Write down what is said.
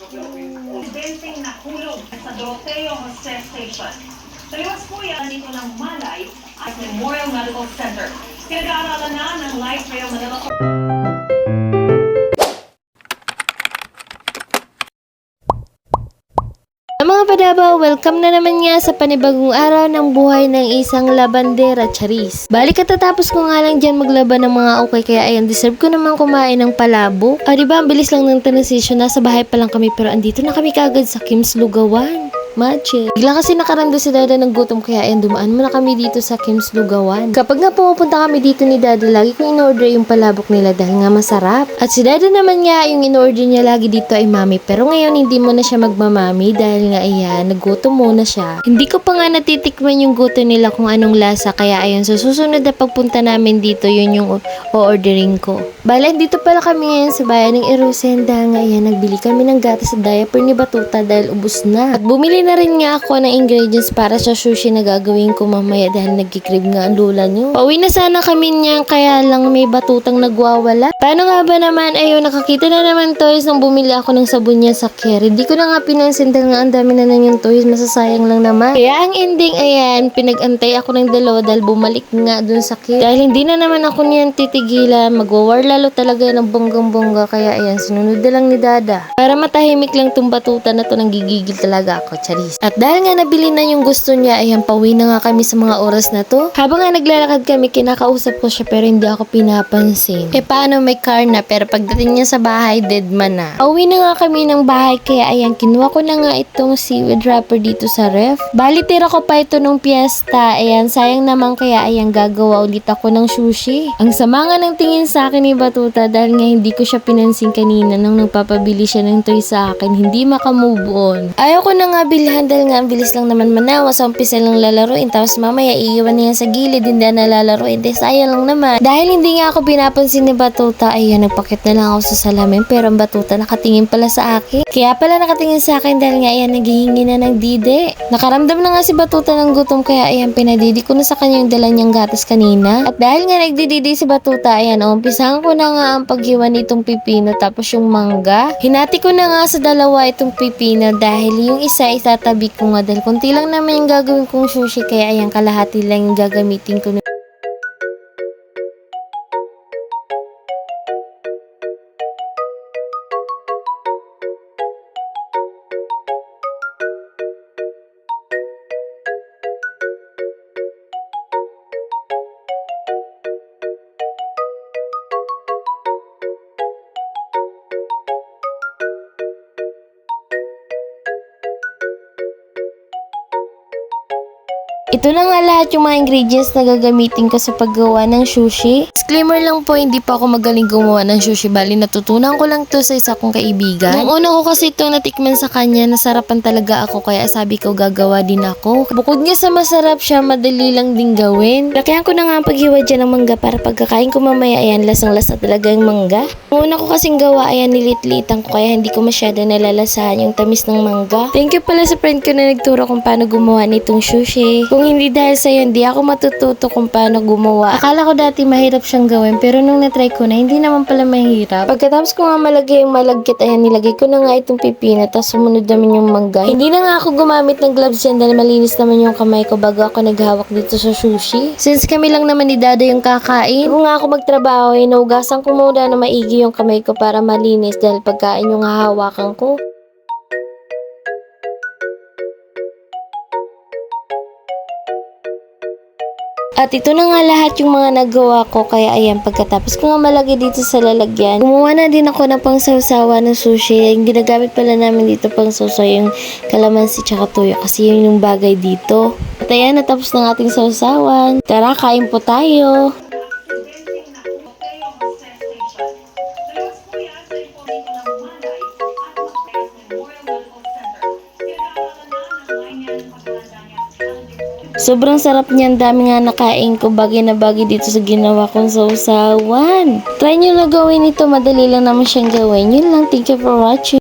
Presidenteng nahulog sa Doroteo Jose Station. Taliwas po yan dito ng Malay at Memorial Medical Center. Pinag-aaralan na ng Light Rail Manila Mga padabaw, welcome na naman nga sa panibagong araw ng buhay ng isang labandera charis. Balik katatapos ko nga lang dyan maglaban ng mga okay kaya ayan, deserve ko naman kumain ng palabo. Ah, di ba, ang bilis lang ng transition, nasa bahay pa lang kami pero andito na kami kagad sa Kim's Lugawan. Magic. Bigla kasi nakarando si Dada ng gutom kaya ayan, dumaan muna kami dito sa Kim's Lugawan. Kapag nga pumupunta kami dito ni Dada, lagi ko in-order yung palabok nila dahil nga masarap. At si Dada naman nga, yung in-order niya lagi dito ay mami. Pero ngayon, hindi mo na siya magmamami dahil nga ayan, naggutom muna siya. Hindi ko pa nga natitikman yung guto nila kung anong lasa. Kaya ayan, sa susunod na pagpunta namin dito, yun yung o-ordering ko. Bala, dito pala kami ngayon sa bayan ng Erosenda. Nga ayan, nagbili kami ng gatas sa diaper ni Batuta dahil ubus na. At bumili na rin nga ako ng ingredients para sa sushi na gagawin ko mamaya dahil nagkikrib nga ang lula niyo. Pauwi na sana kami niyan kaya lang may batutang nagwawala. Paano nga ba naman? Ayun, nakakita na naman toys nung bumili ako ng sabon niya sa Kerry. Di ko na nga pinansin dahil nga ang dami na nang yung toys. Masasayang lang naman. Kaya ang ending, ayan, pinag-antay ako ng dalawa dahil bumalik nga dun sa Kerry. Dahil hindi na naman ako niyan titigilan. Magwawar lalo talaga ng bonggang-bongga. Kaya ayan, sinunod na lang ni Dada. Para matahimik lang tong batuta na to nang gigigil talaga ako, Charis. At dahil nga nabili na yung gusto niya, ayan, pauwi na nga kami sa mga oras na to. Habang nga naglalakad kami, kinakausap ko siya pero hindi ako pinapansin. Eh paano may car na pero pagdating niya sa bahay, dead man na. Pauwi na nga kami ng bahay kaya ayan, kinuha ko na nga itong seaweed wrapper dito sa ref. Bali, tira ko pa ito nung piyesta. Ayan, sayang naman kaya ayan, gagawa ulit ako ng sushi. Ang sama nga ng tingin sa akin ni Batuta dahil nga hindi ko siya pinansin kanina nung nagpapabili siya ng toy sa akin. Hindi makamove on. Ayaw ko na nga bilhan dahil nga ang bilis lang naman manawa sa umpisa lang lalaroin tapos mamaya iiwan niya sa gilid hindi na lalaro. Hindi, sayang lang naman. Dahil hindi nga ako pinapansin ni Batuta, ayan, nagpakit na lang ako sa salamin pero ang Batuta nakatingin pala sa akin. Kaya pala nakatingin sa akin dahil nga ayan, naghihingi na ng dide. Nakaramdam na nga si Batuta ng gutom kaya ayan, pinadidi ko na sa kanya yung dala niyang gatas kanina. At dahil nga nagdididi si Batuta, ayan, umpisahan ko na nga ang paghiwa nitong pipino tapos yung mangga. Hinati ko na nga sa dalawa itong pipino dahil yung isa itatabi ko nga dahil konti lang naman yung gagawin kong sushi kaya ayan, kalahati lang yung gagamitin ko Ito na nga lahat yung mga ingredients na gagamitin ko sa paggawa ng sushi. Disclaimer lang po, hindi pa ako magaling gumawa ng sushi. Bali, natutunan ko lang to sa isa kong kaibigan. Nung una ko kasi ito natikman sa kanya, nasarapan talaga ako. Kaya sabi ko, gagawa din ako. Bukod nga sa masarap siya, madali lang din gawin. Lakihan ko na nga ang paghiwa dyan ng mangga para pagkakain ko mamaya, ayan, lasang-lasa talaga yung mangga. Nung una ko kasing gawa, ayan, nilit-litan ko. Kaya hindi ko masyado nalalasahan yung tamis ng mangga. Thank you pala sa friend ko na nagturo kung paano gumawa nitong sushi. Kung hindi dahil sa'yo, hindi ako matututo kung paano gumawa. Akala ko dati mahirap siyang gawin, pero nung natry ko na, hindi naman pala mahirap. Pagkatapos ko nga malagay yung malagkit, ayan, nilagay ko na nga itong pipino, tapos sumunod naman yung mangga. Hindi na nga ako gumamit ng gloves yan dahil malinis naman yung kamay ko bago ako naghawak dito sa sushi. Since kami lang naman ni Dada yung kakain, kung nga ako magtrabaho, inugasan ko muna na maigi yung kamay ko para malinis dahil pagkain yung hahawakan ko. At ito na nga lahat yung mga nagawa ko. Kaya ayan, pagkatapos ko nga malagay dito sa lalagyan, gumawa na din ako ng pangsawsawa ng sushi. Yung ginagamit pala namin dito pang yung kalamansi tsaka tuyo kasi yun yung bagay dito. At ayan, natapos ng ating sausawan. Tara, kain po tayo. Sobrang sarap niyan, dami nga nakain ko bagay na bagay dito sa ginawa kong sausawan. Try nyo na gawin ito, madali lang naman siyang gawin. Yun lang, thank you for watching.